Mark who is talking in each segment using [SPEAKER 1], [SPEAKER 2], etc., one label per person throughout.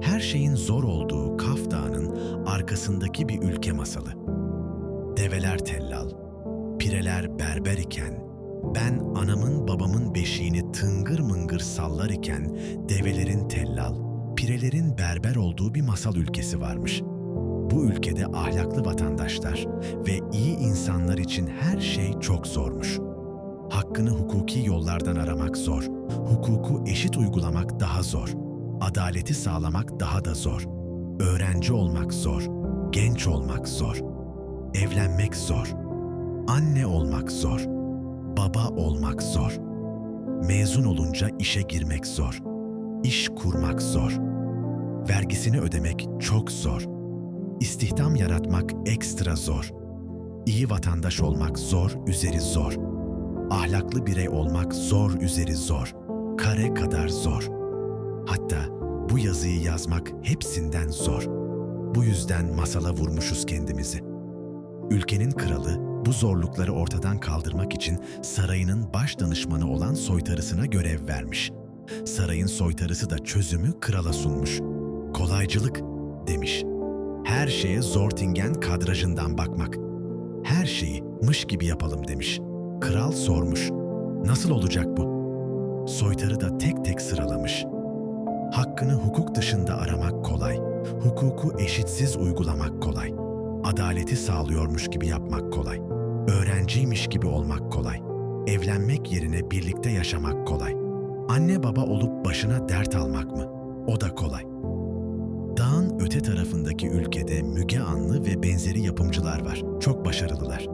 [SPEAKER 1] Her şeyin zor olduğu Kaf Dağı'nın arkasındaki bir ülke masalı. Develer tellal, pireler berber iken, ben anamın babamın beşiğini tıngır mıngır sallar iken develerin tellal, pirelerin berber olduğu bir masal ülkesi varmış. Bu ülkede ahlaklı vatandaşlar ve iyi insanlar için her şey çok zormuş. Hakkını hukuki yollardan aramak zor, hukuku eşit uygulamak daha zor, adaleti sağlamak daha da zor. Öğrenci olmak zor, genç olmak zor, evlenmek zor, anne olmak zor, baba olmak zor. Mezun olunca işe girmek zor, iş kurmak zor. Vergisini ödemek çok zor. İstihdam yaratmak ekstra zor. İyi vatandaş olmak zor, üzeri zor. Ahlaklı birey olmak zor, üzeri zor. Kare kadar zor. Hatta bu yazıyı yazmak hepsinden zor. Bu yüzden masala vurmuşuz kendimizi. Ülkenin kralı bu zorlukları ortadan kaldırmak için sarayının baş danışmanı olan soytarısına görev vermiş. Sarayın soytarısı da çözümü krala sunmuş. Kolaycılık demiş. Her şeye Zortingen kadrajından bakmak. Her şeyi mış gibi yapalım demiş. Kral sormuş. Nasıl olacak bu? Soytarı da tek tek sıralamış. Hakkını hukuk dışında aramak kolay. Hukuku eşitsiz uygulamak kolay. Adaleti sağlıyormuş gibi yapmak kolay. Öğrenciymiş gibi olmak kolay. Evlenmek yerine birlikte yaşamak kolay. Anne baba olup başına dert almak mı? O da kolay. Dağın öte tarafındaki ülkede Müge Anlı ve benzeri yapımcılar var. Çok başarılılar.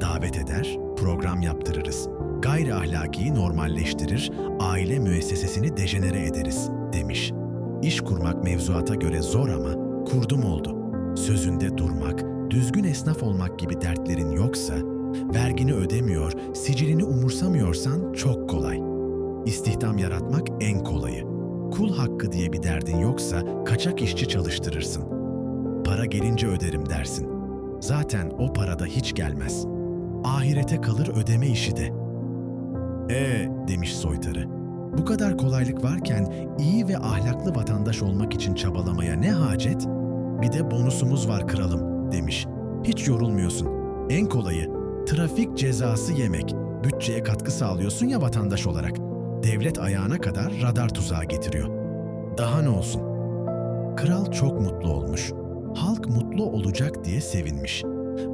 [SPEAKER 1] Davet eder, program yaptırırız. Gayri ahlaki normalleştirir, aile müessesesini dejenere ederiz demiş. İş kurmak mevzuata göre zor ama kurdum oldu. Sözünde durmak, düzgün esnaf olmak gibi dertlerin yoksa, vergini ödemiyor, sicilini umursamıyorsan çok kolay. İstihdam yaratmak en kolayı. Kul hakkı diye bir derdin yoksa kaçak işçi çalıştırırsın. Para gelince öderim dersin. Zaten o parada hiç gelmez. Ahirete kalır ödeme işi de. Ee demiş soytarı. Bu kadar kolaylık varken iyi ve ahlaklı vatandaş olmak için çabalamaya ne hacet? Bir de bonusumuz var kralım demiş. Hiç yorulmuyorsun. En kolayı trafik cezası yemek. Bütçeye katkı sağlıyorsun ya vatandaş olarak. Devlet ayağına kadar radar tuzağı getiriyor. Daha ne olsun? Kral çok mutlu olmuş. Halk mutlu olacak diye sevinmiş.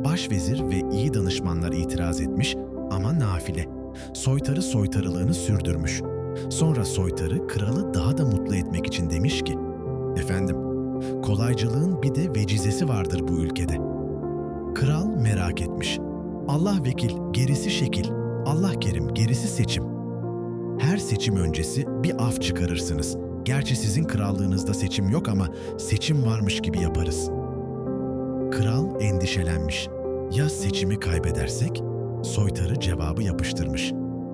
[SPEAKER 1] Başvezir ve iyi danışmanlar itiraz etmiş ama nafile. Soytarı soytarılığını sürdürmüş. Sonra soytarı kralı daha da mutlu etmek için demiş ki, Efendim, kolaycılığın bir de vecizesi vardır bu ülkede. Kral merak etmiş. Allah vekil, gerisi şekil. Allah kerim, gerisi seçim. Her seçim öncesi bir af çıkarırsınız. Gerçi sizin krallığınızda seçim yok ama seçim varmış gibi yaparız. Kral endişelenmiş. Ya seçimi kaybedersek? Soytarı cevabı yapıştırmış.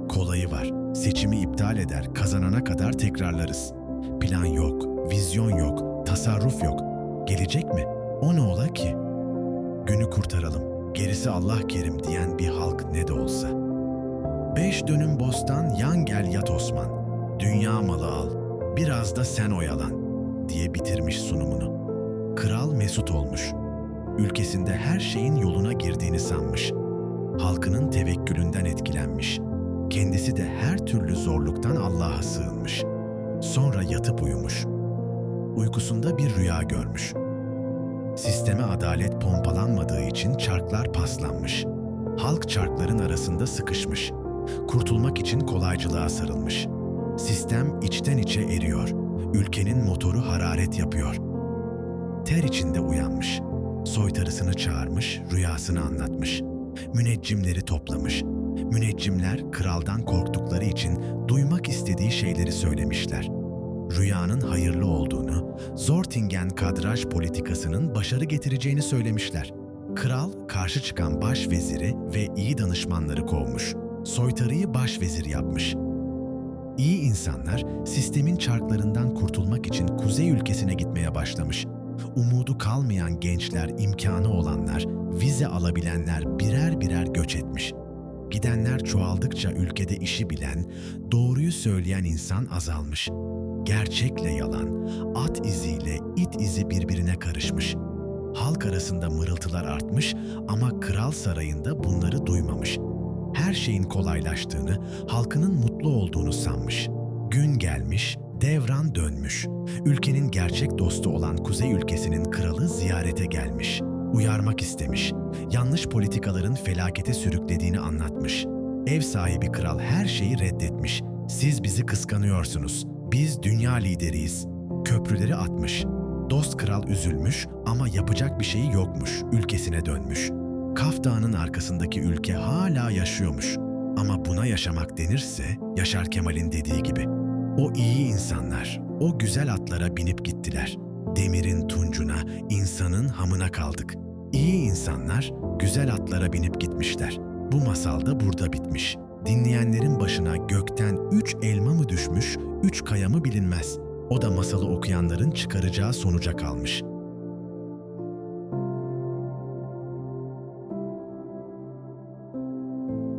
[SPEAKER 1] Kolayı var. Seçimi iptal eder, kazanana kadar tekrarlarız. Plan yok, vizyon yok, tasarruf yok. Gelecek mi? O ne ola ki? Günü kurtaralım. Gerisi Allah kerim diyen bir halk ne de olsa. Beş dönüm bostan yan gel yat Osman. Dünya malı al. Biraz da sen oyalan diye bitirmiş sunumunu. Kral mesut olmuş. Ülkesinde her şeyin yoluna girdiğini sanmış. Halkının tevekkülünden etkilenmiş. Kendisi de her türlü zorluktan Allah'a sığınmış. Sonra yatıp uyumuş. Uykusunda bir rüya görmüş. Sisteme adalet pompalanmadığı için çarklar paslanmış. Halk çarkların arasında sıkışmış. Kurtulmak için kolaycılığa sarılmış. Sistem içten içe eriyor. Ülkenin motoru hararet yapıyor. Ter içinde uyanmış. Soytarısını çağırmış, rüyasını anlatmış. Müneccimleri toplamış. Müneccimler kraldan korktukları için duymak istediği şeyleri söylemişler. Rüyanın hayırlı olduğunu, Zortingen kadraj politikasının başarı getireceğini söylemişler. Kral karşı çıkan başveziri ve iyi danışmanları kovmuş. Soytarıyı başvezir yapmış. İyi insanlar sistemin çarklarından kurtulmak için kuzey ülkesine gitmeye başlamış. Umudu kalmayan gençler, imkanı olanlar, vize alabilenler birer birer göç etmiş. Gidenler çoğaldıkça ülkede işi bilen, doğruyu söyleyen insan azalmış. Gerçekle yalan, at iziyle it izi birbirine karışmış. Halk arasında mırıltılar artmış ama kral sarayında bunları duymamış. Her şeyin kolaylaştığını, halkının mutlu olduğunu sanmış. Gün gelmiş, devran dönmüş. Ülkenin gerçek dostu olan Kuzey ülkesinin kralı ziyarete gelmiş. Uyarmak istemiş. Yanlış politikaların felakete sürüklediğini anlatmış. Ev sahibi kral her şeyi reddetmiş. Siz bizi kıskanıyorsunuz. Biz dünya lideriyiz. Köprüleri atmış. Dost kral üzülmüş ama yapacak bir şeyi yokmuş. Ülkesine dönmüş. Kaf Dağı'nın arkasındaki ülke hala yaşıyormuş. Ama buna yaşamak denirse Yaşar Kemal'in dediği gibi. O iyi insanlar, o güzel atlara binip gittiler. Demirin tuncuna, insanın hamına kaldık. İyi insanlar güzel atlara binip gitmişler. Bu masal da burada bitmiş. Dinleyenlerin başına gökten üç elma mı düşmüş, üç kaya mı bilinmez. O da masalı okuyanların çıkaracağı sonuca kalmış.